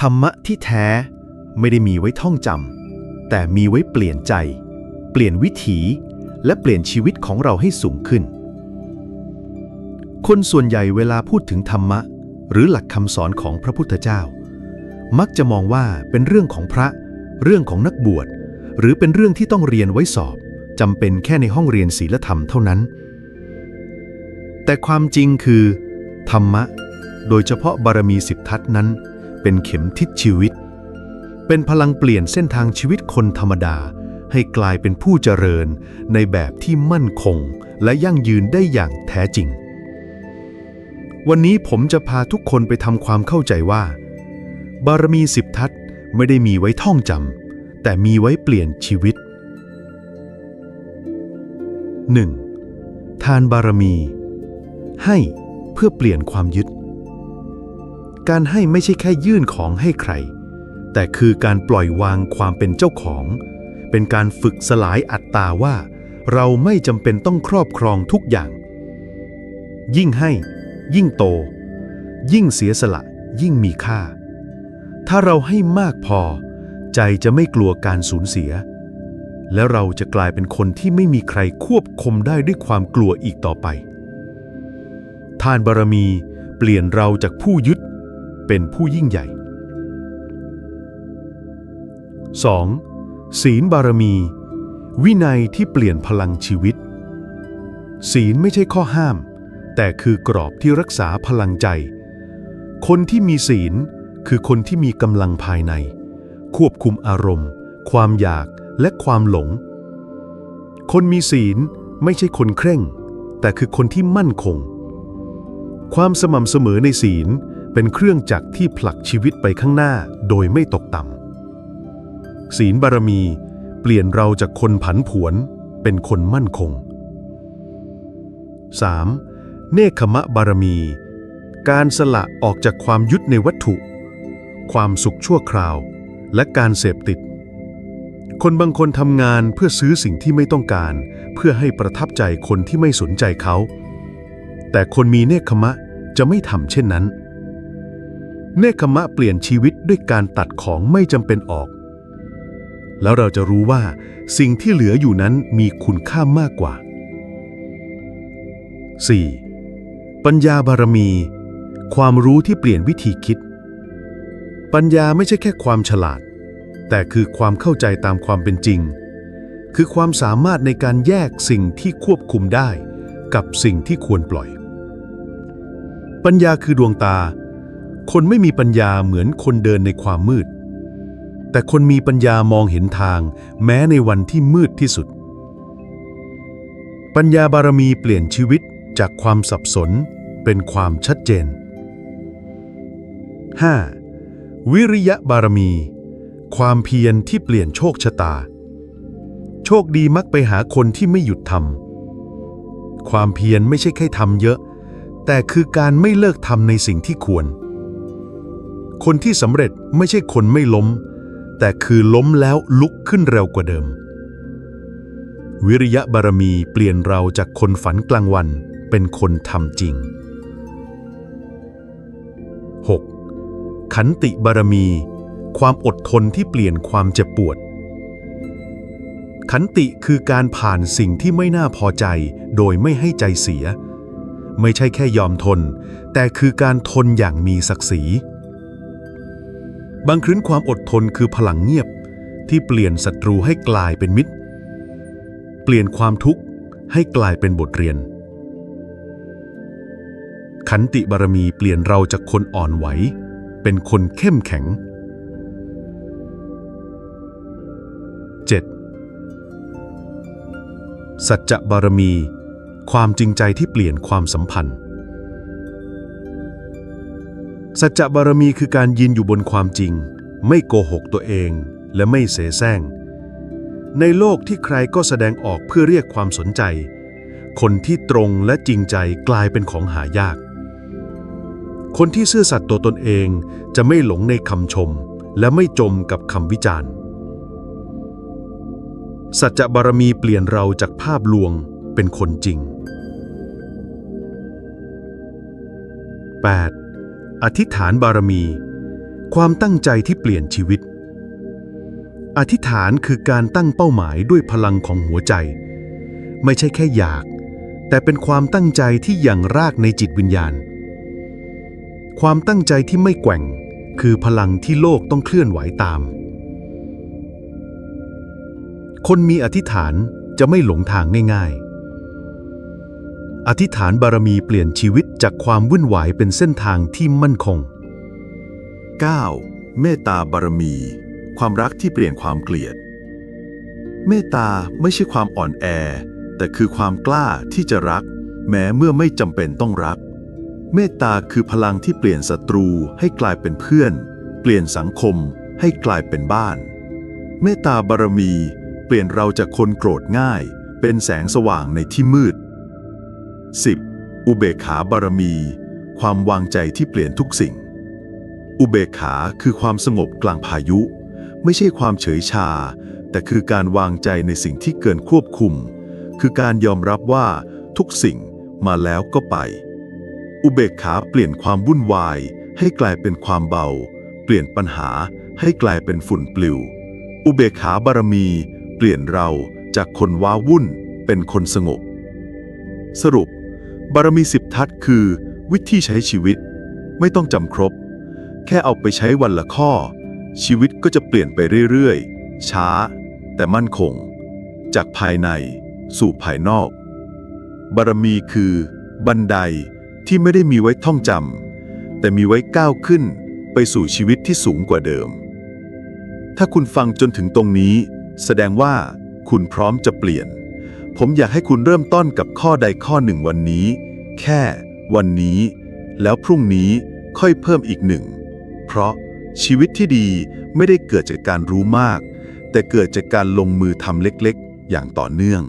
ธรรมะที่แท้ไม่ได้มีไว้ท่องจำแต่มีไว้เปลี่ยนใจ เปลี่ยนวิถีและเปลี่ยนชีวิตของเราให้สูงขึ้น คนส่วนใหญ่เวลาพูดถึงธรรมะ หรือหลักคำสอนของพระพุทธเจ้า มักจะมองว่าเป็นเรื่องของพระ เรื่องของนักบวช หรือเป็นเรื่องที่ต้องเรียนไว้สอบจำเป็นแค่ในห้องเรียนศีลธรรมเท่านั้น แต่ความจริงคือ ธรรมะ โดยเฉพาะบารมีสิบทัศนั้น เป็นเข็มทิศชีวิต เป็นพลังเปลี่ยนเส้นทางชีวิตคนธรรมดา ให้กลายเป็นผู้เจริญในแบบที่มั่นคง และยั่งยืนได้อย่างแท้จริง วันนี้ผมจะพาทุกคนไปทำความเข้าใจว่า บารมีสิบทัศไม่ได้มีไว้ท่องจำแต่มีไว้เปลี่ยนชีวิต 1. ทานบารมี ให้เพื่อเปลี่ยนความยึด การให้ไม่ใช่แค่ยื่นของให้ใคร แต่คือการปล่อยวางความเป็นเจ้าของ เป็นการฝึกสลายอัตตาว่า เราไม่จำเป็นต้องครอบครองทุกอย่าง ยิ่งให้ ยิ่งโต ยิ่งเสียสละ ยิ่งมีค่า ถ้าเราให้มากพอ ใจจะไม่กลัวการสูญเสีย และเราจะกลายเป็นคนที่ไม่มีใครควบคุมได้ด้วยความกลัวอีกต่อไป ทานบารมีเปลี่ยนเราจากผู้ยึด เป็นผู้ยิ่งใหญ่ 2. ศีลบารมี วินัยที่เปลี่ยนพลังชีวิต ศีลไม่ใช่ข้อห้าม แต่คือกรอบที่รักษาพลังใจ คนที่มีศีลคือคนที่มีกำลังภายใน ควบคุมอารมณ์ ความอยากและความหลง คนมีศีลไม่ใช่คนเคร่ง แต่คือคนที่มั่นคง ความสม่ำเสมอในศีล เป็นเครื่องจักรที่ผลักชีวิตไปข้างหน้าโดยไม่ตกต่ำศีลบารมีเปลี่ยนเราจากคนผันผวนเป็นคนมั่นคง 3. เนคขมะบารมี การสละออกจากความยึดในวัตถุ ความสุขชั่วคราว และการเสพติด คนบางคนทำงานเพื่อซื้อสิ่งที่ไม่ต้องการ เพื่อให้ประทับใจคนที่ไม่สนใจเขา แต่คนมีเนคขมะจะไม่ทำเช่นนั้น เนคขมะเปลี่ยนชีวิตด้วยการตัดของไม่จำเป็นออก แล้วเราจะรู้ว่าสิ่งที่เหลืออยู่นั้นมีคุณค่ามากกว่า 4. ปัญญาบารมี ความรู้ที่เปลี่ยนวิธีคิด ปัญญาไม่ใช่แค่ความฉลาด แต่คือความเข้าใจตามความเป็นจริง คือความสามารถในการแยกสิ่งที่ควบคุมได้ กับสิ่งที่ควรปล่อย ปัญญาคือดวงตา คนไม่มีปัญญาเหมือนคนเดินในความมืด แต่คนมีปัญญามองเห็นทาง แม้ในวันที่มืดที่สุด ปัญญาบารมีเปลี่ยนชีวิตจากความสับสนเป็นความชัดเจน 5. วิริยะบารมี ความเพียรที่เปลี่ยนโชคชะตา โชคดีมักไปหาคนที่ไม่หยุดทำความเพียรไม่ใช่แค่ทำเยอะ แต่คือการไม่เลิกทำในสิ่งที่ควร คนที่สำเร็จไม่ใช่คนไม่ล้ม แต่คือล้มแล้วลุกขึ้นเร็วกว่าเดิม วิริยะบารมีเปลี่ยนเราจากคนฝันกลางวันเป็นคนทำจริง 6. ขันติบารมี ความอดทนที่เปลี่ยนความเจ็บปวด ขันติคือการผ่านสิ่งที่ไม่น่าพอใจโดยไม่ให้ใจเสีย ไม่ใช่แค่ยอมทน แต่คือการทนอย่างมีศักดิ์ศรี บางครั้งความอดทนคือพลังเงียบที่เปลี่ยนศัตรูให้กลายเป็นมิตร เปลี่ยนความทุกข์ให้กลายเป็นบทเรียน ขันติบารมีเปลี่ยนเราจากคนอ่อนไหว เป็นคนเข้มแข็ง 7. สัจจะบารมี ความจริงใจที่เปลี่ยนความสัมพันธ์ สัจจะบารมีคือการยืนอยู่บนความจริง ไม่โกหกตัวเองและไม่เสแสร้ง ในโลกที่ใครก็แสดงออกเพื่อเรียกความสนใจ คนที่ตรงและจริงใจกลายเป็นของหายาก คนที่ซื่อสัตย์ตัวตนเองจะไม่หลงในคำชม และไม่จมกับคำวิจารณ์ สัจจะบารมีเปลี่ยนเราจากภาพลวงเป็นคนจริง 8. อธิษฐานบารมี ความตั้งใจที่เปลี่ยนชีวิต อธิษฐานคือการตั้งเป้าหมายด้วยพลังของหัวใจ ไม่ใช่แค่อยาก แต่เป็นความตั้งใจที่ยังรากในจิตวิญญาณ ความตั้งใจที่ไม่แกว่ง คือพลังที่โลกต้องเคลื่อนไหวตาม คนมีอธิษฐานจะไม่หลงทางง่ายๆ อธิษฐานบารมีเปลี่ยนชีวิตจากความวุ่นวายเป็นเส้นทางที่มั่นคง 9. เมตตาบารมี ความรักที่เปลี่ยนความเกลียด เมตตาไม่ใช่ความอ่อนแอ แต่คือความกล้าที่จะรัก แม้เมื่อไม่จำเป็นต้องรัก เมตตาคือพลังที่เปลี่ยนศัตรูให้กลายเป็นเพื่อน เปลี่ยนสังคมให้กลายเป็นบ้าน เมตตาบารมี เปลี่ยนเราจากคนโกรธง่าย เป็นแสงสว่างในที่มืด 10. อุเบกขาบารมี ความวางใจที่เปลี่ยนทุกสิ่ง อุเบกขาคือความสงบกลางพายุ ไม่ใช่ความเฉยชา แต่คือการวางใจในสิ่งที่เกินควบคุม คือการยอมรับว่าทุกสิ่งมาแล้วก็ไป อุเบกขาเปลี่ยนความวุ่นวาย ให้กลายเป็นความเบา เปลี่ยนปัญหาให้กลายเป็นฝุ่นปลิว อุเบกขาบารมี เปลี่ยนเราจากคนว้าวุ่นเป็นคนสงบ สรุป บารมีสิบทัศน์คือ วิธีใช้ชีวิต ไม่ต้องจำครบ แค่เอาไปใช้วันละข้อ ชีวิตก็จะเปลี่ยนไปเรื่อยๆ ช้า แต่มั่นคง จากภายในสู่ภายนอก บารมีคือ บันไดที่ไม่ได้มีไว้ท่องจำแต่มีไว้ก้าวขึ้นไปสู่ชีวิตที่สูงกว่าเดิม ถ้าคุณฟังจนถึงตรงนี้ แสดงว่าคุณพร้อมจะเปลี่ยน ผมอยากให้คุณเริ่มต้นกับข้อใดข้อหนึ่งวันนี้ แค่วันนี้ แล้วพรุ่งนี้ค่อยเพิ่มอีกหนึ่ง เพราะชีวิตที่ดีไม่ได้เกิดจากการรู้มาก แต่เกิดจากการลงมือทำเล็กๆ อย่างต่อเนื่อง